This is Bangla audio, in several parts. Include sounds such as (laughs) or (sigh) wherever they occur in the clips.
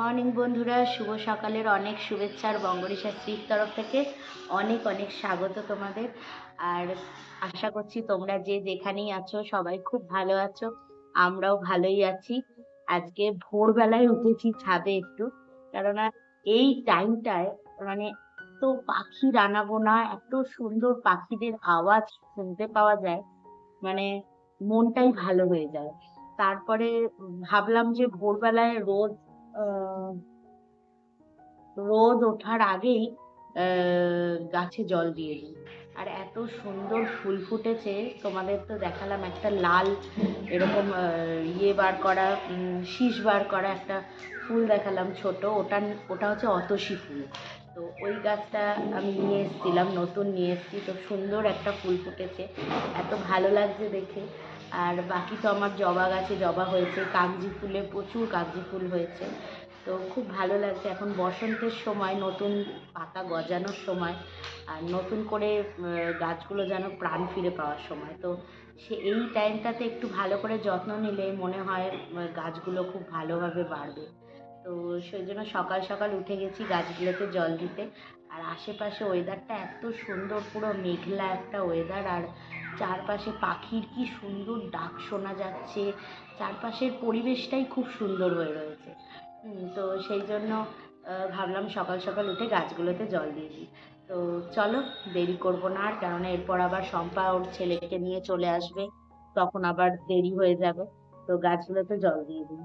মর্নিং, বন্ধুরা। শুভ সকালের অনেক শুভেচ্ছা আর বঙ্গরিশা স্ত্রীর তরফ থেকে অনেক অনেক স্বাগত তোমাদের। আর আশা করছি তোমরা যে যেখানেই আছো সবাই খুব ভালো আছো, আমরাও ভালোই আছি। আজকে ভোরবেলায় উঠেছি ছাদে একটু, কেননা এই টাইমটায় মানে এত পাখির আনাগোনা এত সুন্দর পাখিদের আওয়াজ শুনতে পাওয়া যায় মানে মনটাই ভালো হয়ে যায়। তারপরে ভাবলাম যে ভোরবেলায় রোদ রোদ ওঠার আগেই গাছে জল দিয়ে দিই। আর এত সুন্দর ফুল ফুটেছে, তোমাদের তো দেখালাম একটা লাল এরকম ইয়ে বার করা শীষ বার করা একটা ফুল দেখালাম ছোট, ওটা ওটা হচ্ছে অতসী ফুল। তো ওই গাছটা আমি নিয়ে এসেছিলাম, নতুন নিয়ে এসেছি, তো সুন্দর একটা ফুল ফুটেছে, এত ভালো লাগছে দেখে। আর বাকি তো আমার জবা গাছে জবা হয়েছে, কাগজি ফুলে প্রচুর কাগজি ফুল হয়েছে। তো খুব ভালো লাগছে এখন বসন্তের সময়, নতুন পাতা গজানোর সময় আর নতুন করে গাছগুলো যেন প্রাণ ফিরে পাওয়ার সময়। তো সে এই টাইমটাতে একটু ভালো করে যত্ন নিলে মনে হয় গাছগুলো খুব ভালোভাবে বাড়বে। তো সেই জন্য সকাল সকাল উঠে গেছি গাছগুলোতে জল দিতে। আর আশেপাশে ওয়েদারটা এত সুন্দর, পুরো মেঘলা একটা ওয়েদার আর চারপাশে পাখির কি সুন্দর ডাক শোনা যাচ্ছে, চারপাশের পরিবেশটাই খুব সুন্দর হয়ে রয়েছে। তো সেই জন্য ভাবলাম সকাল সকাল উঠে গাছগুলোতে জল দিয়ে দিই। তো চলো, দেরি করব না আর, কেননা এরপর আবার শম্পা ওর ছেলেকে নিয়ে চলে আসবে, তখন আবার দেরি হয়ে যাবে। তো গাছগুলোতে জল দিয়ে দিই।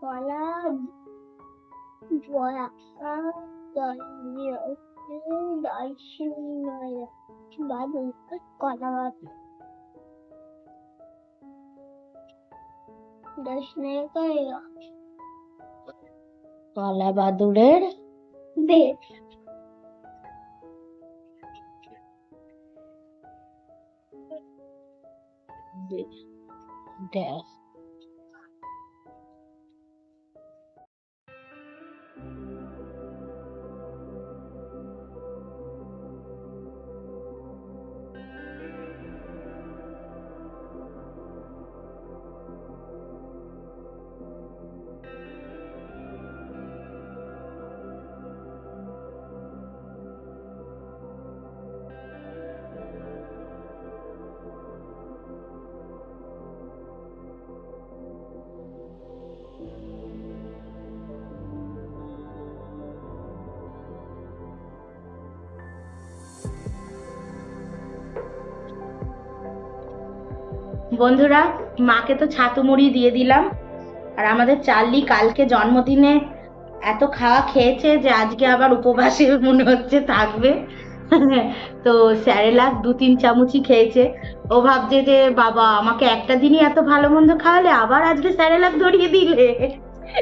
কলা বড়া দই দই বাদু কলা বাদু দশ করে কলা বাদুড়ের বেশ দেখ বন্ধুরা, মাকে তো ছাতু মুড়ি দিয়ে দিলাম। আর আমাদের চার্লি কালকে জন্মদিনে এত খাওয়া খেয়েছে যে আজকে আবার উপবাসে মনে হচ্ছে থাকবে। (laughs) তো স্যারেলাক দু তিন চামচই খেয়েছে। ও ভাবছে যে, বাবা, আমাকে একটা দিনই এত ভালো মন্দ খাওয়ালে আবার আজকে স্যারেলাক ধরিয়ে দিলে?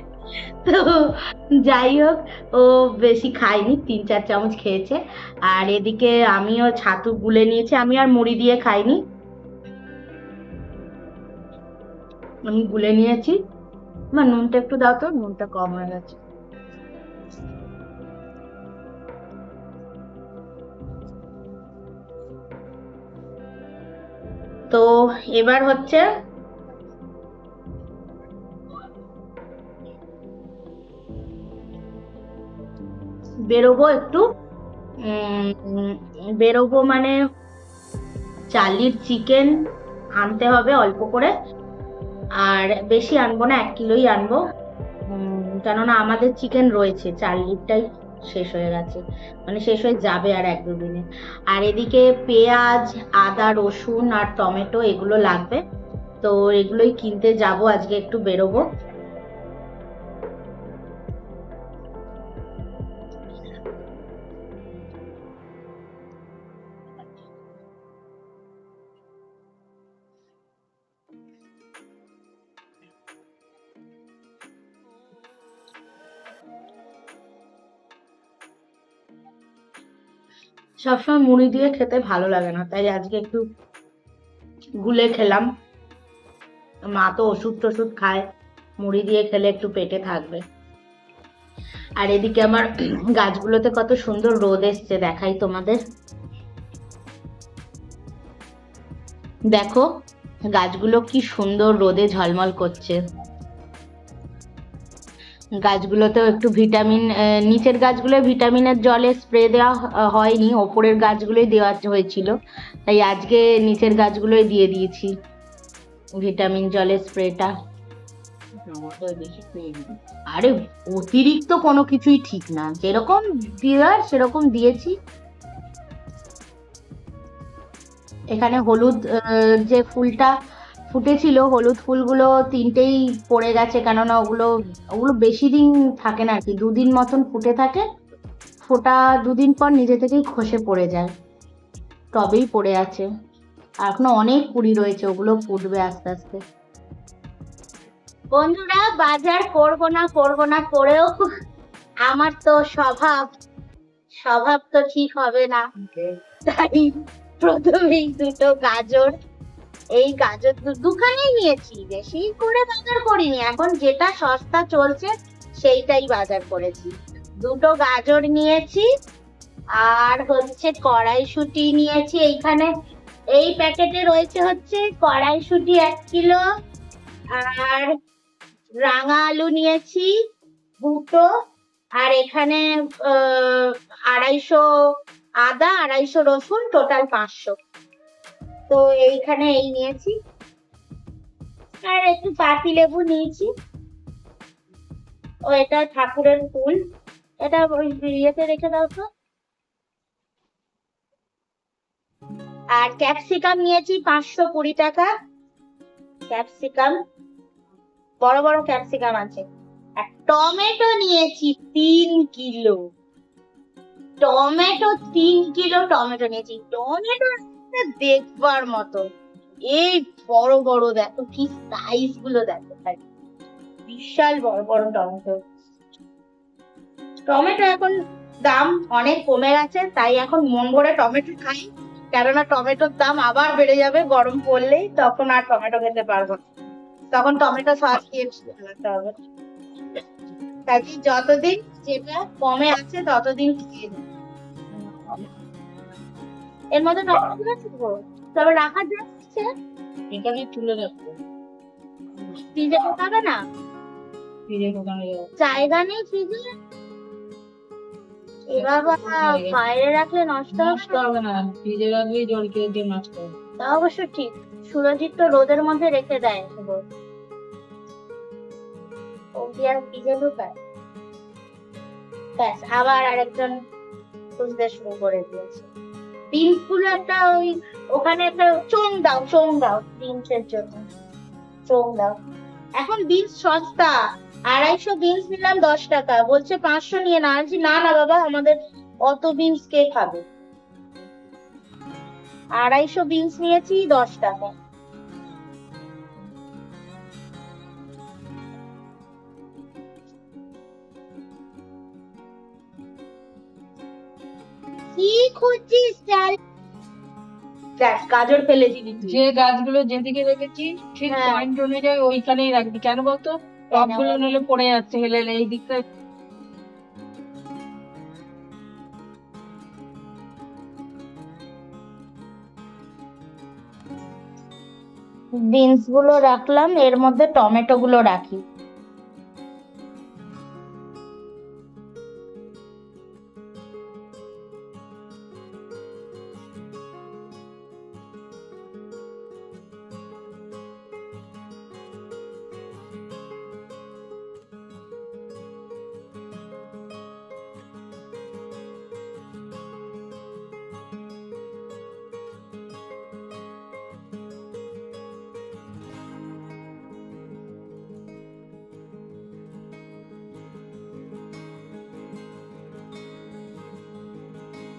(laughs) তো যাই হোক, ও বেশি খায়নি, তিন চার চামচ খেয়েছে। আর এদিকে আমিও ছাতু গুলে নিয়েছি, আমি আর মুড়ি দিয়ে খাইনি। আমি গুলে নিয়েছি। মা নুনটা একটু দাও তো, নুনটা কম হয়ে গেছে। তো এবার হচ্ছে বেরোবো একটু বেরোবো মানে চালির চিকেন আনতে হবে অল্প করে। আর বেশি আনব না, এক কিলোই আনব। কেননা আমাদের চিকেন রয়েছে, চার লিটারটাই শেষ হয়ে গেছে। মানে শেষ হয়ে যাবে আর এক দুদিনে। আর এদিকে পেঁয়াজ, আদা, রসুন আর টমেটো এগুলো লাগবে। তো এগুলোই কিনতে যাব, আজকে একটু বেরোবো। সবসময় মুড়ি দিয়ে খেতে ভালো লাগে না। তাই আজকে একটু গুলে খেলাম। মা তো ওষুধ টষুধ খায়, মুড়ি দিয়ে খেলে একটু পেটে থাকবে। আর এদিকে আমার (clears throat) গাছগুলোতে কত সুন্দর রোদ এসছে, দেখাই তোমাদের। দেখো, গাছগুলো কি সুন্দর রোদে ঝলমল করছে। গাছগুলোতেও একটু ভিটামিন নিচের গাছগুলোয় ভিটামিনের জলে স্প্রে দেওয়া হয়নি, ওপরের গাছগুলোই দেওয়া হয়েছিল। তাই আজকে নিচের গাছগুলোই দিয়ে দিয়েছি ভিটামিন জলের স্প্রেটা। আরে, অতিরিক্ত কোনো কিছুই ঠিক না। যেরকম দেওয়ার, সেরকম দিয়েছি। এখানে হলুদ যে ফুলটা ফুটেছিল হলুদ ফুলগুলো তিনটেই পড়ে গেছে কেননা ওগুলো ওগুলো বেশি দিন থাকে না আর কি দুদিন মতন ফুটে থাকে ফোটা দুদিন পর নিজে থেকেই খসে পড়ে যায় টবেই পড়ে আছে। আর এখনও অনেক কুড়ি রয়েছে ওগুলো ফুটবে আস্তে আস্তে। বন্ধুরা বাজার করব না করব না করেও আমার তো স্বভাব স্বভাব তো ঠিক হবে না। তাই প্রথমেই দুটো গাজর এই গাজর দু- দুখানেই নিয়েছি বেশি করে বাজার করিনি। এখন যেটা সস্তা চলছে, সেইটাই বাজার করেছি। দুটো গাজর নিয়েছি, আর হচ্ছে কড়াইশুঁটি নিয়েছি। এইখানে এই প্যাকেটে রয়েছে হচ্ছে কড়াইশুঁটি এক কিলো, আর রাঙা আলু নিয়েছি দুটো, আর এখানে আড়াইশো আদা, আড়াইশো রসুন, টোটাল পাঁচশো। তো এইখানে এই নিয়েছি। আর একটু পাতি লেবু নিয়েছি। ও, এটা ঠাকুরের ফুল। এটা ওই ইয়েতে রেখে দাও তো। আর ক্যাপসিকাম নিয়েছি পাঁচশো কুড়ি টাকা। ক্যাপসিকাম, বড় বড় ক্যাপসিকাম আছে। আর টমেটো নিয়েছি তিন কিলো। টমেটো, তিন কিলো টমেটো নিয়েছি। টমেটো দেখবার মতো। এই বড় বড় দেখো, কি সাইজগুলো দেখো বিশাল বড় বড় টমেটো। টমেটো এখন দাম অনেক কমে গেছে, তাই এখন মন ভরে টমেটো খাই। কেননা টমেটোর দাম আবার বেড়ে যাবে, গরম পড়লেই তখন আর টমেটো খেতে পারব না। তখন টমেটো সস খেয়ে খেতে হবে। কাজে যতদিন যেটা কমে আছে, ততদিন খেয়ে। এর মধ্যে টমেটো গুলো দেবো তবে রাখার যাচ্ছে এখানে তুলে রাখব। ফ্রিজে ঢোকাবে না? ফিরে দোকানে যাব। জায়গা নেই ফ্রিজে? এবার বাবা বাইরে রাখলে নষ্ট হবে নষ্ট হবে না। ফ্রিজে রাখলেই জল খেয়ে দিয়ে নষ্ট হবে। তা অবশ্য ঠিক। সুরজিৎ তো রোদের মধ্যে রেখে দেয় ও কি আর ফ্রিজে ঢুকায়? ব্যাস আবার আরেকজন খুঁজতে শুরু করে দিয়েছে। গুলো একটা ওই ওখানে একটা চোং দাও চোং দাও বিনসের জন্য। চোং দাও। এখন বিনস সস্তা। আড়াইশো বিনস নিলাম দশ টাকা। বলছে পাঁচশো নিয়ে না আমি না না বাবা, আমাদের অত বিনস কে খাবে? আড়াইশো বিনস নিয়েছি দশ টাকা। খুঁজছিস চাল দেখ গাজর ফেলেছি কিন্তু যে গাছগুলো যেদিকে রেখেছি ঠিক হ্যাঁ। পয়েন্ট অনুযায়ী ওইখানেই রাখবি। কেন বলতো? টপগুলো নিলে পড়ে যাচ্ছে হেলে এই দিকটা। বিনসগুলো রাখলাম এর মধ্যে টমেটো গুলো রাখি।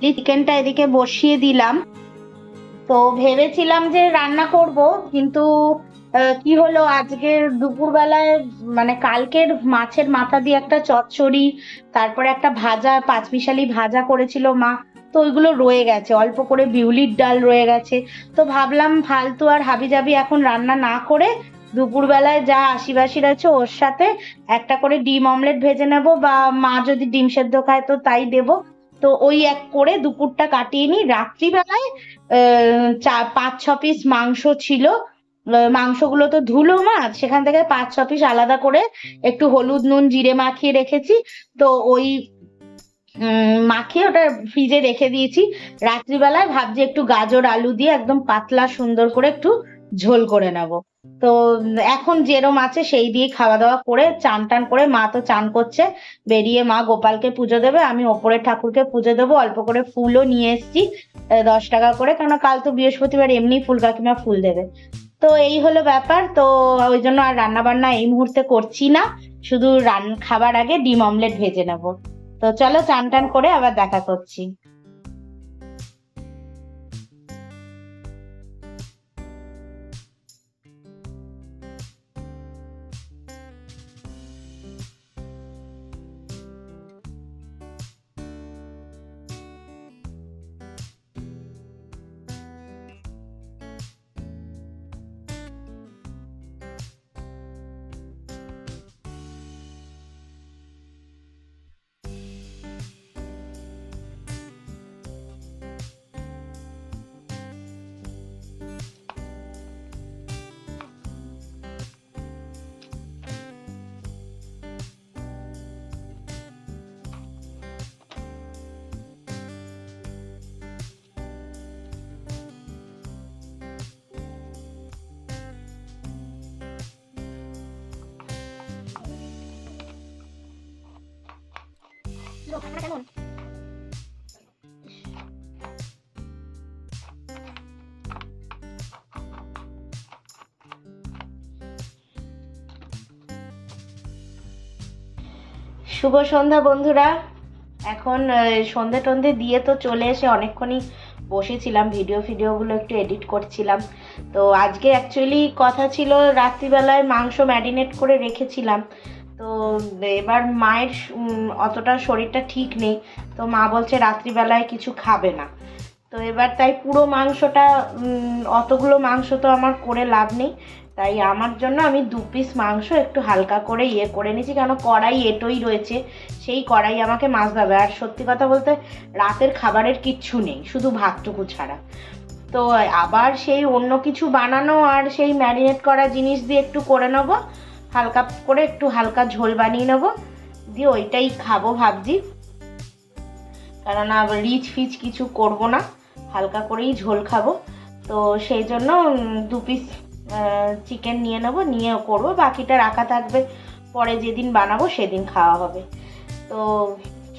চিকেনটা এদিকে বসিয়ে দিলাম। তো ভেবেছিলাম যে রান্না করব, কিন্তু কি হলো আজকের দুপুরবেলায় মানে কালকের মাছের মাথা দিয়ে একটা চচ্চড়ি, তারপরে একটা ভাজা, পাঁচমিশালি ভাজা করেছিল মা। তো ওইগুলো রয়ে গেছে, অল্প করে বিউলির ডাল রয়ে গেছে। তো ভাবলাম ফালতু আর হাবিজাবি এখন রান্না না করে দুপুরবেলায় যা আশিবাসির আছে ওর সাথে একটা করে ডিম অমলেট ভেজে নেব বা মা যদি ডিম সেদ্ধ খায় তো তাই দেবো। তো ওই এক করে দুপুরটা কাটিয়ে নিই। রাত্রিবেলায় চার, পাঁচ, ছ পিস মাংস ছিল। মাংসগুলো তো ধুলো মাছ সেখান থেকে পাঁচ, ছ পিস আলাদা করে একটু হলুদ, নুন, জিরে মাখিয়ে রেখেছি। তো ওই মাখিয়ে ওটা ফ্রিজে রেখে দিয়েছি। রাত্রিবেলায় ভাবছি একটু গাজর, আলু দিয়ে একদম পাতলা সুন্দর করে একটু ঝোল করে নেব। তো এখন যেরম আছে সেই দিয়ে খাওয়া দাওয়া করে চান টান করে মা তো চান করছে। বেরিয়ে মা গোপালকে পুজো দেবে, আমি ওপরের ঠাকুরকে পুজো দেবো, অল্প করে ফুলও নিয়ে এসেছি দশ টাকা করে কেন কাল তো বৃহস্পতিবার, এমনি ফুল কাকিমা ফুল দেবে। তো এই হলো ব্যাপার, তো ওই জন্য আর রান্না বান্না এই মুহূর্তে করছি না, শুধু রান, খাবার আগে ডিম অমলেট ভেজে নেব। তো চলো চান টান করে আবার দেখা করছি। কেমন শুভ সন্ধ্যা, বন্ধুরা। এখন সন্ধে টন্ধে দিয়ে তো চলে এসে অনেকক্ষণই বসেছিলাম ভিডিও ফিডিওগুলো একটু এডিট করছিলাম। তো আজকে অ্যাকচুয়ালি কথা ছিল রাত্রিবেলায় মাংস ম্যারিনেট করে রেখেছিলাম। তো এবার মায়ের অতটা শরীরটা ঠিক নেই। তো মা বলছে রাত্রিবেলায় কিছু খাবে না। তো এবার তাই পুরো মাংসটা অতগুলো মাংস তো আমার করে লাভ নেই। তাই আমার জন্য আমি দু পিস মাংস একটু হালকা করে ইয়ে করে নিয়েছি। কেন কড়াই এটোই রয়েছে, সেই কড়াই আমাকে মাছ দেবে আর সত্যি কথা বলতে রাতের খাবারের কিচ্ছু নেই, শুধু ভাতটুকু ছাড়া। তো আবার সেই অন্য কিছু বানানো আর সেই ম্যারিনেট করা জিনিস দিয়ে একটু করে নেব। হালকা করে একটু হালকা ঝোল বানিয়ে নেব। দিয়ে ওইটাই খাব ভাবছি। কেননা রিচ ফিচ কিছু করব না, হালকা করেই ঝোল খাব। তো সেই জন্য দু পিস চিকেন নিয়ে নেব নিয়ে করব। বাকিটা রাখা থাকবে। পরে যেদিন বানাবো সেদিন খাওয়া হবে। তো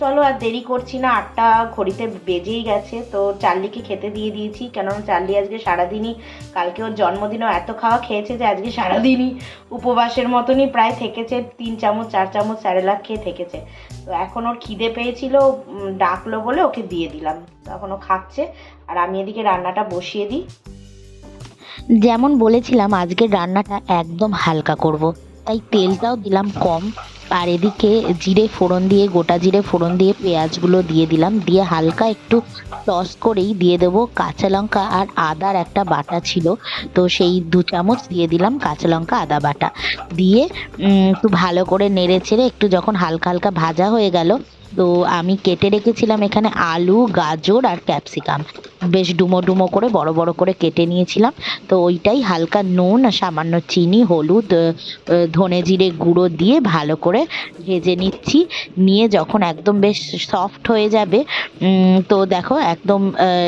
চলো আর দেরি করছি না, আটটা ঘড়িতে বেজেই গেছে। তো চার্লিকে খেতে দিয়ে দিয়েছি, কেননা চার্লি আজকে সারাদিনই, কালকে ওর জন্মদিনও এত খাওয়া খেয়েছে যে আজকে সারাদিনই উপবাসের মতনই প্রায় থেকেছে, তিন চামচ, চার চামচ স্যারেলাক খেয়ে থেকেছে। তো এখন ওর খিদে পেয়েছিল ডাকলো বলে ওকে দিয়ে দিলাম। তখন ও খাচ্ছে, আর আমি এদিকে রান্নাটা বসিয়ে দিই। যেমন বলেছিলাম, আজকের রান্নাটা একদম হালকা করব। তাই তেলটাও দিলাম কম। আর এদিকে জিরে ফোড়ন দিয়ে, গোটা জিরে ফোড়ন দিয়ে পেঁয়াজগুলো দিয়ে দিলাম। দিয়ে হালকা একটু টস করেই দিয়ে দেব। কাঁচা লঙ্কা আর আদার একটা বাটা ছিল, তো সেই দু চামচ দিয়ে দিলাম কাঁচা লঙ্কা, আদা বাটা। দিয়ে একটু ভালো করে নেড়ে ছেড়ে একটু যখন হালকা হালকা ভাজা হয়ে গেল তো আমি কেটে রেখেছিলাম এখানে আলু, গাজর আর ক্যাপসিকাম। বেশ ডুমো ডুমো করে, বড় বড় করে কেটে নিয়েছিলাম। তো ওইটাই হালকা নুন, সামান্য চিনি, হলুদ ধনে জিরে গুঁড়ো দিয়ে ভালো করে ভেজে নিচ্ছি। নিয়ে যখন একদম বেশ সফট হয়ে যাবে তো দেখো একদম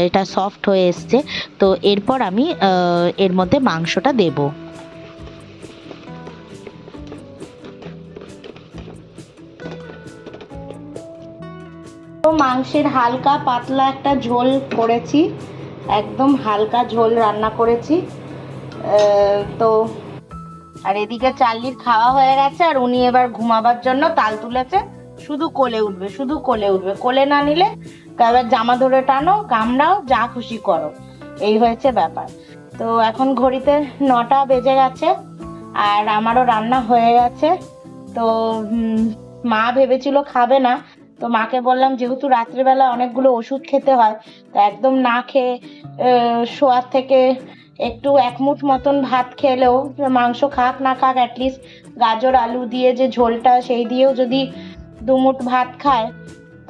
এটা সফট হয়ে এসছে। তো এরপর আমি এর মধ্যে মাংসটা দেবো। মাংসের হালকা পাতলা একটা ঝোল করেছি। একদম হালকা ঝোল রান্না করেছি। তো আর এদিকে চার্লির খাওয়া হয়ে গেছে, আর উনি এবার ঘুমাবার জন্য তাল তুলেছে। শুধু কোলে উঠবে, শুধু কোলে উঠবে। কোলে না নিলে এবার জামা ধরে টানো, কামড়াও, যা খুশি করো। এই হয়েছে ব্যাপার। তো এখন ঘড়িতে নটা বেজে গেছে, আর আমারও রান্না হয়ে গেছে। তো মা ভেবেছিল খাবে না তো মাকে বললাম, যেহেতু রাত্রিবেলা অনেকগুলো ওষুধ খেতে হয়, তো একদম না খেয়ে শোয়ার থেকে একটু এক মুঠ মতন ভাত খেলেও মাংস খাক, না খাক অ্যাটলিস্ট গাজর, আলু দিয়ে যে ঝোলটা, সেই দিয়েও যদি দুমুঠ ভাত খায়,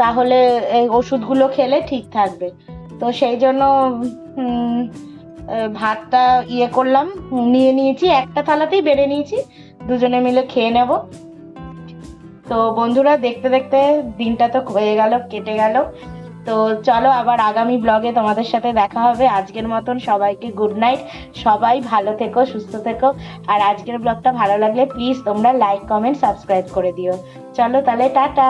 তাহলে এই ওষুধগুলো খেলে ঠিক থাকবে। তো সেই জন্য ভাতটা ইয়ে করলাম, নিয়ে নিয়েছি, একটা থালাতেই বেড়ে নিয়েছি, দুজনে মিলে খেয়ে নেব। তো বন্ধুরা, দেখতে দেখতে দিনটা তো হয়ে গেল, কেটে গেল। তো চলো আবার আগামী ব্লগে তোমাদের সাথে দেখা হবে। আজকের মতন সবাইকে গুড নাইট সবাই ভালো থেকো, সুস্থ থেকো। আর আজকের ব্লগটা ভালো লাগলে প্লিজ তোমরা লাইক কমেন্ট সাবস্ক্রাইব করে দিও। চলো তাহলে, টাটা!